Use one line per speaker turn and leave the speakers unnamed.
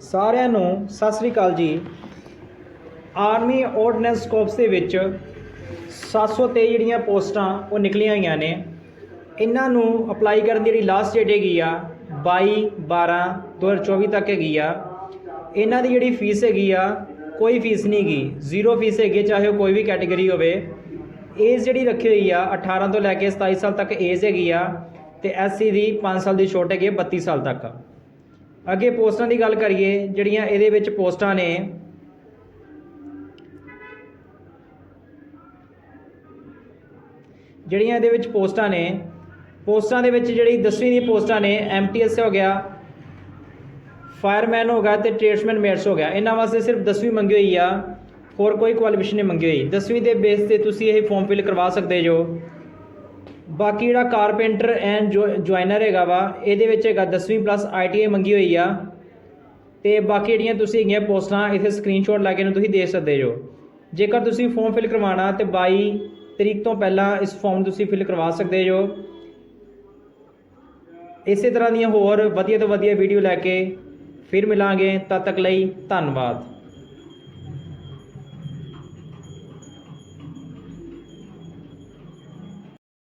ਸਾਰਿਆਂ ਨੂੰ ਸਤਿ ਸ੍ਰੀ ਅਕਾਲ ਜੀ। ਆਰਮੀ ਆਰਡੀਨੈਂਸ ਕੋਪਸ ਦੇ ਵਿੱਚ 723 ਜਿਹੜੀਆਂ ਪੋਸਟਾਂ ਉਹ ਨਿਕਲੀਆਂ ਹੋਈਆਂ ਨੇ। ਇਹਨਾਂ ਨੂੰ ਅਪਲਾਈ ਕਰਨ ਦੀ ਜਿਹੜੀ ਲਾਸਟ ਡੇਟ ਹੈਗੀ ਆ 22 12 2024 ਤੱਕ ਹੈਗੀ ਆ। ਇਹਨਾਂ ਦੀ ਜਿਹੜੀ ਫੀਸ ਹੈਗੀ ਆ, ਕੋਈ ਫੀਸ ਨਹੀਂ ਗਈ ਜ਼ੀਰੋ ਫੀਸ ਹੈਗੀ, ਚਾਹੇ ਉਹ ਕੋਈ ਵੀ ਕੈਟਾਗਰੀ ਹੋਵੇ। ਏਜ ਜਿਹੜੀ ਰੱਖੀ ਹੋਈ ਆ 18 ਤੋਂ ਲੈ ਕੇ 27 ਸਾਲ ਤੱਕ ਏਜ ਹੈਗੀ ਆ ਤੇ ਐਸਸੀ ਦੀ 5 ਸਾਲ ਦੀ ਛੋਟ ਹੈਗੀ ਆ 32 ਸਾਲ ਤੱਕ। ਅੱਗੇ ਪੋਸਟਾਂ ਦੀ ਗੱਲ ਕਰੀਏ, ਜਿਹੜੀਆਂ ਇਹਦੇ ਵਿੱਚ ਪੋਸਟਾਂ ਨੇ। ਜਿਹੜੀਆਂ ਇਹਦੇ ਵਿੱਚ ਪੋਸਟਾਂ ਨੇ, ਪੋਸਟਾਂ ਦੇ ਵਿੱਚ ਜਿਹੜੀ 10ਵੀਂ ਦੀ ਪੋਸਟਾਂ ਨੇ ਐਮਟੀਐਸ ਹੋ ਗਿਆ, ਫਾਇਰਮੈਨ ਹੋ ਗਿਆ ਤੇ ਟ੍ਰੇਡਸਮੈਨ ਮੇਟਸ ਹੋ ਗਿਆ। ਇਹਨਾਂ ਵਾਸਤੇ ਸਿਰਫ 10ਵੀਂ ਮੰਗੀ ਹੋਈ ਆ, ਹੋਰ ਕੋਈ ਕੁਆਲੀਫਿਕੇਸ਼ਨ ਨਹੀਂ ਮੰਗੀ ਹੋਈ। 10ਵੀਂ ਦੇ ਬੇਸ ਤੇ ਤੁਸੀਂ ਇਹ ਫਾਰਮ ਫਿਲ ਕਰਵਾ ਸਕਦੇ ਜੋ। ਬਾਕੀ ਜਿਹੜਾ ਕਾਰਪੈਂਟਰ ਐਂਡ ਜੁਆਇਨਰ ਹੈਗਾ ਵਾ, ਇਹਦੇ ਵਿੱਚ ਹੈਗਾ 10ਵੀਂ ਪਲੱਸ ਆਈਟੀਆਈ ਮੰਗੀ ਹੋਈ ਆ। ਤੇ ਬਾਕੀ ਜਿਹੜੀਆਂ ਤੁਸੀਂ ਹੈਗੀਆਂ ਪੋਸਟਾਂ, ਇੱਥੇ ਸਕਰੀਨਸ਼ਾਟ ਲਾ ਕੇ ਨੂੰ ਤੁਸੀਂ ਦੇਖ ਸਕਦੇ ਜੋ। ਜੇਕਰ ਤੁਸੀਂ ਫਾਰਮ ਫਿਲ ਕਰਵਾਉਣਾ ਤੇ 22 ਤਰੀਕ ਤੋਂ ਪਹਿਲਾਂ ਇਸ ਫਾਰਮ ਤੁਸੀਂ ਫਿਲ ਕਰਵਾ ਸਕਦੇ ਜੋ। ਇਸੇ ਤਰ੍ਹਾਂ ਦੀਆਂ ਹੋਰ ਵਧੀਆ ਤੋਂ ਵਧੀਆ ਵੀਡੀਓ ਲੈ ਕੇ ਫਿਰ ਮਿਲਾਂਗੇ। ਤਦ ਤੱਕ ਲਈ ਧੰਨਵਾਦ।